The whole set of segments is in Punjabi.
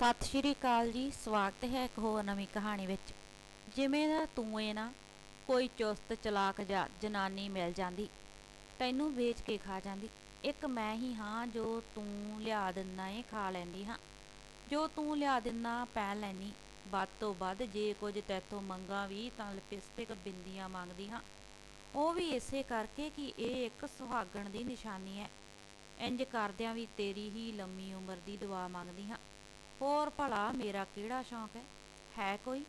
ਸਤਿ ਸ਼੍ਰੀ ਅਕਾਲ ਜੀ, ਸਵਾਗਤ ਹੈ ਇੱਕ ਹੋਰ ਨਵੀਂ ਕਹਾਣੀ ਵਿੱਚ। ਜਿਵੇਂ ਦਾ ਤੂੰ ਏ ਨਾ, ਕੋਈ ਚੁਸਤ, ਚਲਾਕ ਜਾਂ ਜਨਾਨੀ ਮਿਲ ਜਾਂਦੀ, ਤੈਨੂੰ ਵੇਚ ਕੇ ਖਾ ਜਾਂਦੀ। ਇੱਕ ਮੈਂ ਹੀ ਹਾਂ ਜੋ ਤੂੰ ਲਿਆ ਦਿੰਦਾ ਏ, ਖਾ ਲੈਂਦੀ ਹਾਂ। ਜੋ ਤੂੰ ਲਿਆ ਦਿੰਦਾ ਪੈ ਲੈਨੀ ਵੱਧ ਤੋਂ ਵੱਧ ਜੇ ਕੁਝ ਤੈਥੋਂ ਮੰਗਾ ਵੀ ਤਾਂ ਲਿਪਸਟਿਕ, ਬਿੰਦੀਆਂ ਮੰਗਦੀ ਹਾਂ। ਉਹ ਵੀ ਇਸੇ ਕਰਕੇ ਕਿ ਇਹ ਇੱਕ ਸੁਹਾਗਣ ਦੀ ਨਿਸ਼ਾਨੀ ਹੈ। ਇੰਜ ਕਰਦਿਆਂ ਵੀ ਤੇਰੀ ਹੀ ਲੰਮੀ ਉਮਰ ਦੀ ਦੁਆ ਮੰਗਦੀ ਹਾਂ। ਹੋਰ ਭਲਾ ਮੇਰਾ ਕਿਹੜਾ ਸ਼ੌਂਕ ਹੈ? ਹੈ ਕੋਈ?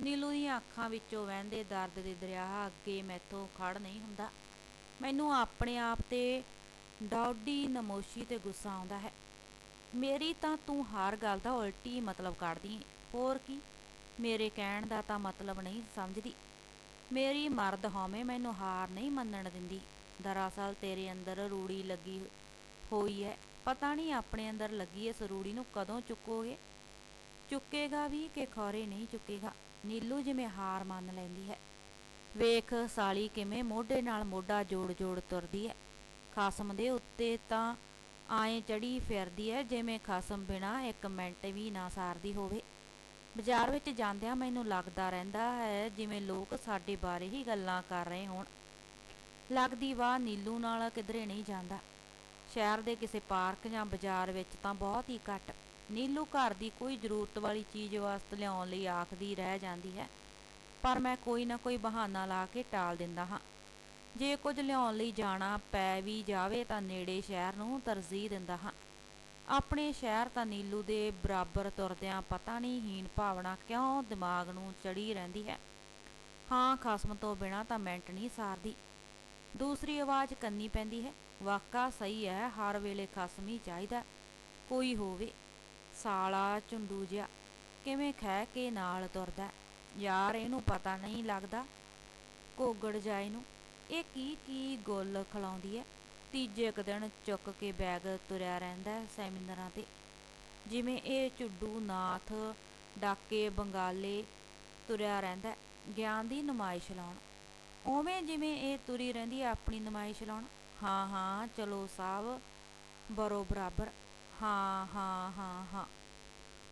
ਨੀਲੂ ਦੀਆਂ ਅੱਖਾਂ ਵਿੱਚੋਂ ਵਹਿੰਦੇ ਦਰਦ ਦੇ ਦਰਿਆ ਅੱਗੇ ਮੈਥੋਂ ਖੜ ਨਹੀਂ ਹੁੰਦਾ। ਮੈਨੂੰ ਆਪਣੇ ਆਪ ਤੇ ਡੌਡੀ ਨਮੋਸ਼ੀ ਤੇ ਗੁੱਸਾ ਆਉਂਦਾ ਹੈ। ਮੇਰੀ ਤਾਂ ਤੂੰ ਹਰ ਗੱਲ ਦਾ ਉਲਟੀ ਮਤਲਬ ਕੱਢਦੀ ਹੋਰ ਕੀ? ਮੇਰੇ ਕਹਿਣ ਦਾ ਤਾਂ ਮਤਲਬ ਨਹੀਂ ਸਮਝਦੀ। ਮੇਰੀ ਮਰਦ ਹਉਮੈ ਮੈਨੂੰ ਹਾਰ ਨਹੀਂ ਮੰਨਣ ਦਿੰਦੀ। ਦਰਅਸਲ ਤੇਰੇ ਅੰਦਰ ਰੂੜੀ ਲੱਗੀ ਹੋਈ ਹੈ। ਪਤਾ ਨਹੀਂ ਆਪਣੇ ਅੰਦਰ ਲੱਗੀ ਇਸ ਰੂੜੀ ਨੂੰ ਕਦੋਂ ਚੁੱਕੋਗੇ? ਚੁੱਕੇਗਾ ਵੀ ਕਿ ਖੌਰੇ ਨਹੀਂ ਚੁੱਕੇਗਾ? ਨੀਲੂ ਜਿਵੇਂ ਹਾਰ ਮੰਨ ਲੈਂਦੀ ਹੈ। ਵੇਖ ਸਾਲੀ ਕਿਵੇਂ ਮੋਢੇ ਨਾਲ ਮੋਢਾ ਜੋੜ ਜੋੜ ਤੁਰਦੀ ਹੈ। ਖਾਸਮ ਦੇ ਉੱਤੇ ਤਾਂ ਆਏ ਚੜੀ ਫਿਰਦੀ ਹੈ, ਜਿਵੇਂ ਖਾਸਮ ਬਿਨਾ ਇੱਕ ਮਿੰਟ ਵੀ ਨਾ ਸਾਰਦੀ ਹੋਵੇ। ਬਾਜ਼ਾਰ ਵਿੱਚ ਜਾਂਦਿਆਂ ਮੈਨੂੰ ਲੱਗਦਾ ਰਹਿੰਦਾ ਹੈ, ਜਿਵੇਂ ਲੋਕ ਸਾਡੇ ਬਾਰੇ ਹੀ ਗੱਲਾਂ ਕਰ ਰਹੇ ਹੋਣ। ਲੱਗਦੀ ਵਾਹ ਨੀਲੂ ਨਾਲ ਕਿਧਰੇ ਨਹੀਂ ਜਾਂਦਾ। ਸ਼ਹਿਰ ਦੇ ਕਿਸੇ ਪਾਰਕ ਜਾਂ ਬਾਜ਼ਾਰ ਵਿੱਚ ਤਾਂ ਬਹੁਤ ਹੀ ਘੱਟ। ਨੀਲੂ ਘਰ ਦੀ ਕੋਈ ਜ਼ਰੂਰਤ ਵਾਲੀ ਚੀਜ਼ ਵਾਸਤੇ ਲਿਆਉਣ ਲਈ ਆਖਦੀ ਰਹਿ ਜਾਂਦੀ ਹੈ, ਪਰ ਮੈਂ ਕੋਈ ਨਾ ਕੋਈ ਬਹਾਨਾ ਲਾ ਕੇ ਟਾਲ ਦਿੰਦਾ ਹਾਂ। ਜੇ ਕੁਝ ਲਿਆਉਣ ਲਈ ਜਾਣਾ ਪੈ ਵੀ ਜਾਵੇ ਤਾਂ ਨੇੜੇ ਸ਼ਹਿਰ ਨੂੰ ਤਰਜੀਹ ਦਿੰਦਾ ਹਾਂ। ਆਪਣੇ ਸ਼ਹਿਰ ਤਾਂ ਨੀਲੂ ਦੇ ਬਰਾਬਰ ਤੁਰਦਿਆਂ ਪਤਾ ਨਹੀਂ ਹੀਨ ਭਾਵਨਾ ਕਿਉਂ ਦਿਮਾਗ ਨੂੰ ਚੜੀ ਰਹਿੰਦੀ ਹੈ। ਹਾਂ, ਖਸਮ ਤੋਂ ਬਿਨਾ ਤਾਂ ਮਿੰਟ ਨਹੀਂ ਸਾਰਦੀ। ਦੂਸਰੀ ਆਵਾਜ਼ ਕੰਨੀ ਪੈਂਦੀ ਹੈ ਵਾਕਾ ਸਹੀ ਹੈ, ਹਰ ਵੇਲੇ ਖਸਮੀ ਚਾਹੀਦਾ ਕੋਈ ਹੋਵੇ, ਸਾਲਾ ਝੁੰਡੂ ਜਿਹਾ, ਕਿਵੇਂ ਖਹਿ ਕੇ ਨਾਲ ਤੁਰਦਾ ਯਾਰ, ਇਹਨੂੰ ਪਤਾ ਨਹੀਂ ਲੱਗਦਾ ਕੋਗੜ ਜਾਏ ਨੂੰ ਇਹ ਕੀ ਕੀ ਗੁੱਲ ਖਲਾਉਂਦੀ ਹੈ? ਤੀਜੇ ਕੁ ਦਿਨ ਚੁੱਕ ਕੇ ਬੈਗ ਤੁਰਿਆ ਰਹਿੰਦਾ ਹੈ ਸੈਮੀਨਾਰਾਂ ਤੇ। ਜਿਵੇਂ ਇਹ ਚੁੱਡੂ ਨਾਥ ਡਾਕੇ ਬੰਗਾਲੇ ਤੁਰਿਆ ਰਹਿੰਦਾ ਗਿਆਨ ਦੀ ਨੁਮਾਇਸ਼ ਲਾਉਣ। ਉਵੇਂ ਜਿਵੇਂ ਇਹ ਤੁਰੀ ਰਹਿੰਦੀ ਹੈ, ਆਪਣੀ ਨੁਮਾਇਸ਼ ਲਾਉਣ। ਹਾਂ ਹਾਂ, ਚਲੋ ਸਾਹਿਬ, ਬਰੋ ਬਰਾਬਰ। ਹਾਂ ਹਾਂ ਹਾਂ ਹਾਂ।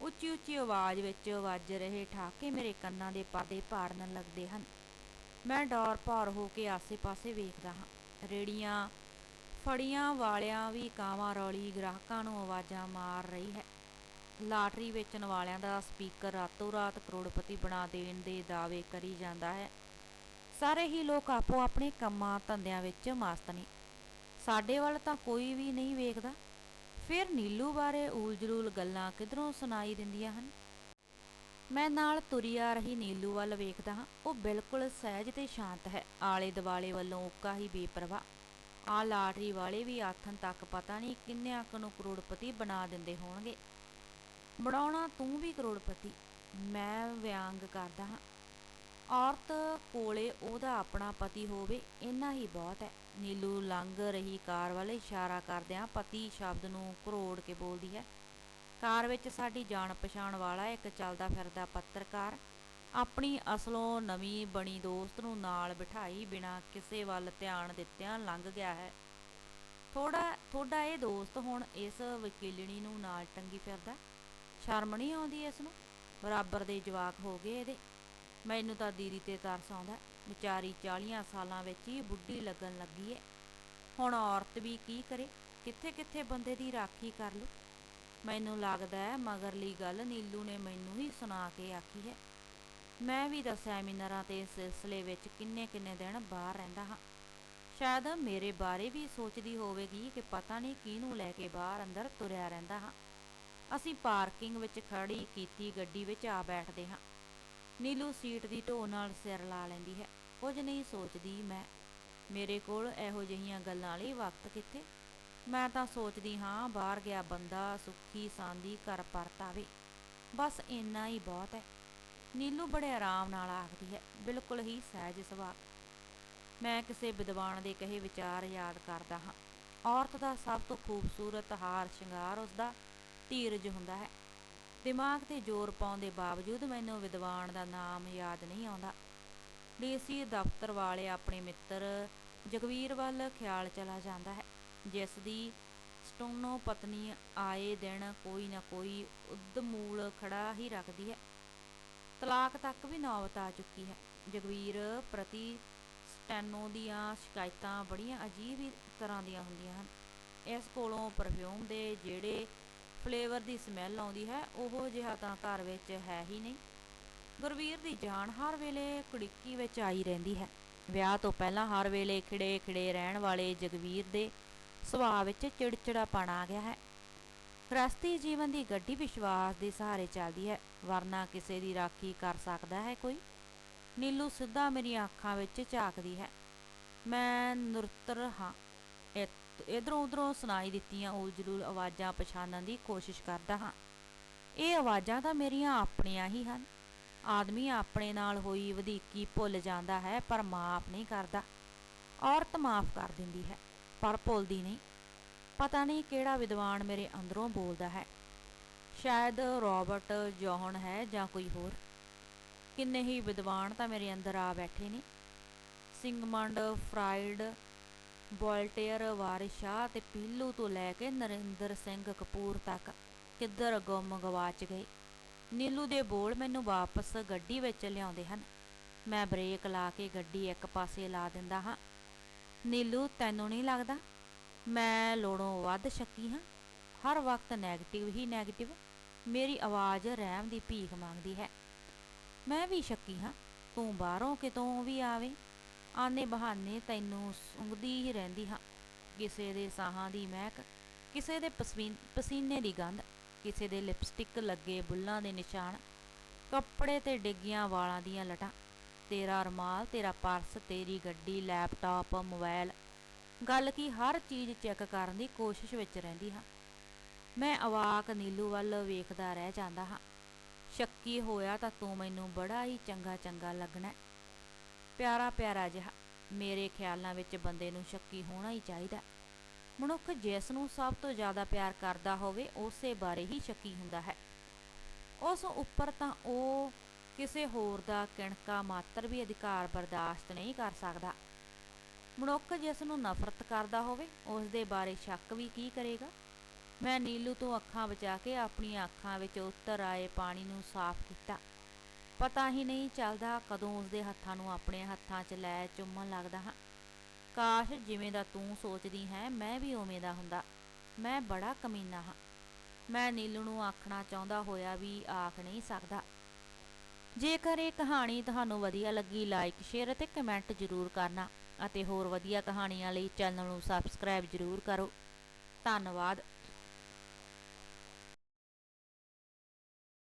ਉੱਚੀ ਉੱਚੀ ਆਵਾਜ਼ ਵਿੱਚ ਵੱਜ ਰਹੇ ਠਾਕੇ ਮੇਰੇ ਕੰਨਾਂ ਦੇ ਪਾਦੇ ਪਾੜਨ ਲੱਗਦੇ ਹਨ। ਮੈਂ ਡੌਰ ਭਾਰ ਹੋ ਕੇ ਆਸੇ-ਪਾਸੇ ਵੇਖਦਾ ਹਾਂ। ਰੇੜੀਆਂ, ਫੜੀਆਂ ਵਾਲਿਆਂ ਵੀ ਕਾਵਾਂ ਰੌਲੀ ਗ੍ਰਾਹਕਾਂ ਨੂੰ ਆਵਾਜ਼ਾਂ ਮਾਰ ਰਹੀ ਹੈ। ਲਾਟਰੀ ਵੇਚਣ ਵਾਲਿਆਂ ਦਾ ਸਪੀਕਰ ਰਾਤੋਂ ਰਾਤ ਕਰੋੜਪਤੀ ਬਣਾ ਦੇਣ ਦੇ ਦਾਅਵੇ ਕਰੀ ਜਾਂਦਾ ਹੈ। ਸਾਰੇ ਹੀ ਲੋਕ ਆਪੋ ਆਪਣੇ ਕੰਮਾਂ ਧੰਦਿਆਂ ਵਿੱਚ ਮਸਤ ਨੇ। ਸਾਡੇ ਵੱਲ ਤਾਂ ਕੋਈ ਵੀ ਨਹੀਂ ਵੇਖਦਾ। ਫਿਰ ਨੀਲੂ ਬਾਰੇ ਊਲ-ਜਲੂਲ ਗੱਲਾਂ ਕਿਧਰੋਂ ਸੁਣਾਈ ਦਿੰਦੀਆਂ ਹਨ? ਮੈਂ ਨਾਲ ਤੁਰੀ ਆ ਰਹੀ ਨੀਲੂ ਵੱਲ ਵੇਖਦਾ ਹਾਂ। ਉਹ ਬਿਲਕੁਲ ਸਹਿਜ ਤੇ ਸ਼ਾਂਤ ਹੈ। ਆਲੇ ਦੁਆਲੇ ਵੱਲੋਂ ਉੱਕਾ ਹੀ ਬੇਪਰਵਾਹ। ਆ ਲਾਟਰੀ ਵਾਲੇ ਵੀ ਆਥਨ ਤੱਕ ਪਤਾ ਨਹੀਂ ਕਿੰਨਿਆਂ ਕੁ ਨੂੰ ਕਰੋੜਪਤੀ ਬਣਾ ਦਿੰਦੇ ਹੋਣਗੇ। ਬਣਾਉਣਾ ਤੂੰ ਵੀ ਕਰੋੜਪਤੀ। ਮੈਂ ਵਿਅੰਗ ਕਰਦਾ ਹਾਂ। ਔਰਤ ਕੋਲੇ ਉਹਦਾ ਆਪਣਾ ਪਤੀ ਹੋਵੇ, ਇੰਨਾ ਹੀ ਬਹੁਤ ਹੈ। ਨੀਲੂ ਲੰਘ ਰਹੀ ਕਾਰ ਵੱਲ ਇਸ਼ਾਰਾ ਕਰਦਿਆਂ ਪਤੀ ਸ਼ਬਦ ਨੂੰ ਘਰੋੜ ਕੇ ਬੋਲਦੀ ਹੈ, ਕਾਰ ਵਿੱਚ ਸਾਡੀ ਜਾਣ ਪਛਾਣ ਵਾਲਾ ਇੱਕ ਚੱਲਦਾ ਫਿਰਦਾ ਪੱਤਰਕਾਰ, ਆਪਣੀ ਅਸਲੋਂ ਨਵੀਂ ਬਣੀ ਦੋਸਤ ਨੂੰ ਨਾਲ ਬਿਠਾਈ ਬਿਨਾਂ ਕਿਸੇ ਵੱਲ ਧਿਆਨ ਦਿੱਤਿਆਂ ਲੰਘ ਗਿਆ ਹੈ। ਥੋੜਾ ਥੋੜਾ ਇਹ ਦੋਸਤ ਹੁਣ ਇਸ ਵਕੀਲਣੀ ਨੂੰ ਨਾਲ ਟੰਗੀ ਫਿਰਦਾ, ਸ਼ਰਮ ਨਹੀਂ ਆਉਂਦੀ ਇਸ ਨੂੰ? ਬਰਾਬਰ ਦੇ ਜਵਾਕ ਹੋ ਗਏ ਇਹਦੇ। ਮੈਨੂੰ ਤਾਂ ਦੀਦੀ ਤੇ ਤਰਸ ਆਉਂਦਾ। ਵਿਚਾਰੀ 40 ਸਾਲਾਂ ਵਿੱਚ ਹੀ ਬੁੱਢੀ ਲੱਗਣ ਲੱਗੀ ਏ। ਹੁਣ ਔਰਤ ਵੀ ਕੀ ਕਰੇ? ਕਿੱਥੇ ਕਿੱਥੇ ਬੰਦੇ ਦੀ ਰਾਖੀ ਕਰ ਲੂ? ਮੈਨੂੰ ਲੱਗਦਾ ਹੈ ਮਗਰਲੀ ਗੱਲ ਨੀਲੂ ਨੇ ਮੈਨੂੰ ਹੀ ਸੁਣਾ ਕੇ ਆਖੀ ਹੈ। ਮੈਂ ਵੀ ਤਾਂ ਸੈਮੀਨਾਰਾਂ ਤੇ ਸਿਲਸਿਲੇ ਵਿੱਚ ਕਿੰਨੇ ਕਿੰਨੇ ਦਿਨ ਬਾਹਰ ਰਹਿੰਦਾ ਹਾਂ। ਸ਼ਾਇਦ ਮੇਰੇ ਬਾਰੇ ਵੀ ਸੋਚਦੀ ਹੋਵੇਗੀ ਕਿ ਪਤਾ ਨਹੀਂ ਕਿਹਨੂੰ ਲੈ ਕੇ ਬਾਹਰ ਅੰਦਰ ਤੁਰਿਆ ਰਹਿੰਦਾ ਹਾਂ। ਅਸੀਂ ਪਾਰਕਿੰਗ ਵਿੱਚ ਖੜੀ ਕੀਤੀ ਗੱਡੀ ਵਿੱਚ ਆ ਬੈਠਦੇ ਹਾਂ। ਨੀਲੂ ਸੀਟ ਦੀ ਢੋ ਨਾਲ ਸਿਰ ਲਾ ਲੈਂਦੀ ਹੈ। ਕੁਝ ਨਹੀਂ ਸੋਚਦੀ ਮੈਂ, ਮੇਰੇ ਕੋਲ ਇਹੋ ਜਿਹੀਆਂ ਗੱਲਾਂ ਲਈ ਵਕਤ ਕਿੱਥੇ? ਮੈਂ ਤਾਂ ਸੋਚਦੀ ਹਾਂ, ਬਾਹਰ ਗਿਆ ਬੰਦਾ ਸੁੱਖੀ ਸਾਂਦੀ ਘਰ ਪਰਤ ਆਵੇ। ਬਸ ਇੰਨਾ ਹੀ ਬਹੁਤ ਹੈ। ਨੀਲੂ ਬੜੇ ਆਰਾਮ ਨਾਲ ਆਖਦੀ ਹੈ, ਬਿਲਕੁਲ ਹੀ ਸਹਿਜ ਸੁਭਾਅ। ਮੈਂ ਕਿਸੇ ਵਿਦਵਾਨ ਦੇ ਕਹੇ ਵਿਚਾਰ ਯਾਦ ਕਰਦਾ ਹਾਂ। ਔਰਤ ਦਾ ਸਭ ਤੋਂ ਖੂਬਸੂਰਤ ਹਾਰ ਸ਼ਿੰਗਾਰ ਉਸਦਾ ਧੀਰਜ ਹੁੰਦਾ ਹੈ। ਦਿਮਾਗ ਤੇ ਜ਼ੋਰ ਪਾਉਣ ਦੇ ਬਾਵਜੂਦ ਮੈਨੂੰ ਵਿਦਵਾਨ ਦਾ ਨਾਮ ਯਾਦ ਨਹੀਂ ਆਉਂਦਾ। ਡੀਸੀ ਦਫ਼ਤਰ ਵਾਲੇ ਆਪਣੇ ਮਿੱਤਰ ਜਗਵੀਰ ਵੱਲ ਖਿਆਲ ਚਲਾ ਜਾਂਦਾ ਹੈ, ਜਿਸ ਦੀ ਸਟੋਨੋ ਪਤਨੀ ਆਏ ਦਿਨ ਕੋਈ ਨਾ ਕੋਈ ਉਦਮੂਲ ਖੜਾ ਹੀ ਰੱਖਦੀ ਹੈ। ਤਲਾਕ ਤੱਕ ਵੀ ਨੌਬਤ ਆ ਚੁੱਕੀ ਹੈ। ਜਗਵੀਰ ਪ੍ਰਤੀ ਸਟੈਨੋ ਦੀਆਂ ਸ਼ਿਕਾਇਤਾਂ ਬੜੀਆਂ ਅਜੀਬ ਤਰ੍ਹਾਂ ਦੀਆਂ ਹੁੰਦੀਆਂ ਹਨ। ਇਸ ਕੋਲੋਂ ਪਰਫਿਊਮ ਦੇ ਜਿਹੜੇ ਫਲੇਵਰ ਦੀ ਸਮੈਲ ਆਉਂਦੀ ਹੈ, ਉਹ ਜਿਹਾ ਤਾਂ ਘਰ ਵਿੱਚ ਹੈ ਹੀ ਨਹੀਂ। ਗੁਰਵੀਰ ਦੀ ਜਾਨ ਹਰ ਵੇਲੇ ਕੁੜਿੱਕੀ ਵਿੱਚ ਆਈ ਰਹਿੰਦੀ ਹੈ। ਵਿਆਹ ਤੋਂ ਪਹਿਲਾਂ ਹਰ ਵੇਲੇ ਖਿੜੇ ਖਿੜੇ ਰਹਿਣ ਵਾਲੇ ਜਗਵੀਰ ਦੇ ਸੁਭਾਅ ਵਿੱਚ ਚਿੜਚਿੜਾਪਣ ਆ ਗਿਆ ਹੈ। ਰਸਤੀ ਜੀਵਨ ਦੀ ਗੱਡੀ ਵਿਸ਼ਵਾਸ ਦੇ ਸਹਾਰੇ ਚੱਲਦੀ ਹੈ, ਵਰਨਾ ਕਿਸੇ ਦੀ ਰਾਖੀ ਕਰ ਸਕਦਾ ਹੈ ਕੋਈ। ਨੀਲੂ ਸਿੱਧਾ ਮੇਰੀਆਂ ਅੱਖਾਂ ਵਿੱਚ ਝਾਕਦੀ ਹੈ। ਮੈਂ ਨੁਰਤਰ ਹਾਂ। ਇਧਰੋਂ ਉਧਰੋਂ ਸੁਣਾਈ ਦਿੱਤੀਆਂ ਉਹ ਜ਼ਰੂਰ ਆਵਾਜ਼ਾਂ ਪਛਾਣਨ ਦੀ ਕੋਸ਼ਿਸ਼ ਕਰਦਾ ਹਾਂ। ਇਹ ਆਵਾਜ਼ਾਂ ਤਾਂ ਮੇਰੀਆਂ ਆਪਣੀਆਂ ਹੀ ਹਨ। ਆਦਮੀ ਆਪਣੇ ਨਾਲ ਹੋਈ ਵਧੀਕੀ ਭੁੱਲ ਜਾਂਦਾ ਹੈ, ਪਰ ਮਾਫ ਨਹੀਂ ਕਰਦਾ। ਔਰਤ ਮਾਫ ਕਰ ਦਿੰਦੀ ਹੈ, ਪਰ ਭੁੱਲਦੀ ਨਹੀਂ। ਪਤਾ ਨਹੀਂ ਕਿਹੜਾ ਵਿਦਵਾਨ ਮੇਰੇ ਅੰਦਰੋਂ ਬੋਲਦਾ ਹੈ। ਸ਼ਾਇਦ ਰੋਬਰਟ ਜੌਹਨ ਹੈ ਜਾਂ ਕੋਈ ਹੋਰ। ਕਿੰਨੇ ਹੀ ਵਿਦਵਾਨ ਤਾਂ ਮੇਰੇ ਅੰਦਰ ਆ ਬੈਠੇ ਨੇ। ਸਿੰਗਮੰਡ ਫਰਾਈਡ ਵੋਲਟੇਅਰ ਵਾਰਿਸ ਸ਼ਾਹ ਤੇ ਪੀਲੂ ਤੋਂ ਲੈ ਕੇ ਨਰਿੰਦਰ ਸਿੰਘ ਕਪੂਰ ਤੱਕ ਕਿੱਧਰ ਗੁੰਮ ਗਵਾਚ ਗਏ? ਨੀਲੂ ਦੇ ਬੋਲ ਮੈਨੂੰ ਵਾਪਸ ਗੱਡੀ ਵਿੱਚ ਲਿਆਉਂਦੇ ਹਨ। ਮੈਂ ਬ੍ਰੇਕ ਲਾ ਕੇ ਗੱਡੀ ਇੱਕ ਪਾਸੇ ਲਾ ਦਿੰਦਾ ਹਾਂ। ਨੀਲੂ, ਤੈਨੂੰ ਨਹੀਂ ਲੱਗਦਾ? ਮੈਂ ਲੋੜੋਂ ਵੱਧ ਸ਼ੱਕੀ ਹਾਂ। ਹਰ ਵਕਤ ਨੈਗੇਟਿਵ ਹੀ ਨੈਗੇਟਿਵ ਮੇਰੀ ਆਵਾਜ਼ ਰਹਿਮ ਦੀ ਭੀਖ ਮੰਗਦੀ ਹੈ। ਮੈਂ ਵੀ ਸ਼ੱਕੀ ਹਾਂ। ਤੂੰ ਬਾਹਰੋਂ ਕਿਤੋਂ ਵੀ ਆਵੇਂ? ਆਨੇ ਬਹਾਨੇ ਤੈਨੂੰ ਸੁੰਘਦੀ ਹੀ ਰਹਿੰਦੀ ਹਾਂ। ਕਿਸੇ ਦੇ ਸਾਹਾਂ ਦੀ ਮਹਿਕ, ਕਿਸੇ ਦੇ ਪਸੀਨੇ ਦੀ ਗੰਧ, ਕਿਸੇ ਦੇ ਲਿਪਸਟਿਕ ਲੱਗੇ ਬੁੱਲਾਂ ਦੇ ਨਿਸ਼ਾਨ, ਕੱਪੜੇ ਤੇ ਡਿੱਗੀਆਂ ਵਾਲਾਂ ਦੀਆਂ ਲਟਾਂ, ਤੇਰਾ ਰਮਾਲ, ਤੇਰਾ ਪਰਸ, ਤੇਰੀ ਗੱਡੀ, ਲੈਪਟਾਪ ਮੋਬਾਈਲ ਗੱਲ ਕੀ ਹਰ ਚੀਜ਼ ਚੈੱਕ ਕਰਨ ਦੀ ਕੋਸ਼ਿਸ਼ ਵਿੱਚ ਰਹਿੰਦੀ ਹਾਂ। ਮੈਂ ਅਵਾਕ ਨੀਲੂ ਵੱਲ ਵੇਖਦਾ ਰਹਿ ਜਾਂਦਾ ਹਾਂ। ਸ਼ੱਕੀ ਹੋਇਆ ਤਾਂ ਤੂੰ ਮੈਨੂੰ ਬੜਾ ਹੀ ਚੰਗਾ ਚੰਗਾ ਲੱਗਣਾ ਪਿਆਰਾ ਪਿਆਰਾ ਜਿਹਾ ਮੇਰੇ ਖਿਆਲਾਂ ਵਿੱਚ ਬੰਦੇ ਨੂੰ ਸ਼ੱਕੀ ਹੋਣਾ ਹੀ ਚਾਹੀਦਾ। ਮਨੁੱਖ ਜਿਸ ਨੂੰ ਸਭ ਤੋਂ ਜ਼ਿਆਦਾ ਪਿਆਰ ਕਰਦਾ ਹੋਵੇ, ਉਸੇ ਬਾਰੇ ਹੀ ਸ਼ੱਕੀ ਹੁੰਦਾ ਹੈ। ਉਸ ਉੱਪਰ ਤਾਂ ਉਹ ਕਿਸੇ ਹੋਰ ਦਾ ਕਿਣਕਾ ਮਾਤਰ ਵੀ ਅਧਿਕਾਰ ਬਰਦਾਸ਼ਤ ਨਹੀਂ ਕਰ ਸਕਦਾ। ਮਨੁੱਖ ਜਿਸ ਨੂੰ ਨਫ਼ਰਤ ਕਰਦਾ ਹੋਵੇ ਉਸ ਦੇ ਬਾਰੇ ਸ਼ੱਕ ਵੀ ਕੀ ਕਰੇਗਾ? ਮੈਂ ਨੀਲੂ ਤੋਂ ਅੱਖਾਂ ਬਚਾ ਕੇ ਆਪਣੀਆਂ ਅੱਖਾਂ ਵਿੱਚ ਉਤਰ ਆਏ ਪਾਣੀ ਨੂੰ ਸਾਫ਼ ਕੀਤਾ। ਪਤਾ ਹੀ ਨਹੀਂ ਚੱਲਦਾ ਕਦੋਂ ਉਸਦੇ ਹੱਥਾਂ ਨੂੰ ਆਪਣੇ ਹੱਥਾਂ 'ਚ ਲੈ ਚੁੰਮਣ ਲੱਗਦਾ ਹਾਂ। ਕਾਸ਼ ਜਿਵੇਂ ਦਾ ਤੂੰ ਸੋਚਦੀ ਹੈ, ਮੈਂ ਵੀ ਉਵੇਂ ਦਾ ਹੁੰਦਾ। ਮੈਂ ਬੜਾ ਕਮੀਨਾ ਹਾਂ। ਮੈਂ ਨੀਲੂ ਨੂੰ ਆਖਣਾ ਚਾਹੁੰਦਾ ਹੋਇਆ ਵੀ ਆਖ ਨਹੀਂ ਸਕਦਾ। ਜੇਕਰ ਇਹ ਕਹਾਣੀ ਤੁਹਾਨੂੰ ਵਧੀਆ ਲੱਗੀ ਲਾਈਕ ਸ਼ੇਅਰ ਅਤੇ ਕਮੈਂਟ ਜ਼ਰੂਰ ਕਰਨਾ ਅਤੇ ਹੋਰ ਵਧੀਆ ਕਹਾਣੀਆਂ ਲਈ ਚੈਨਲ ਨੂੰ ਸਬਸਕ੍ਰਾਈਬ ਜ਼ਰੂਰ ਕਰੋ। ਧੰਨਵਾਦ।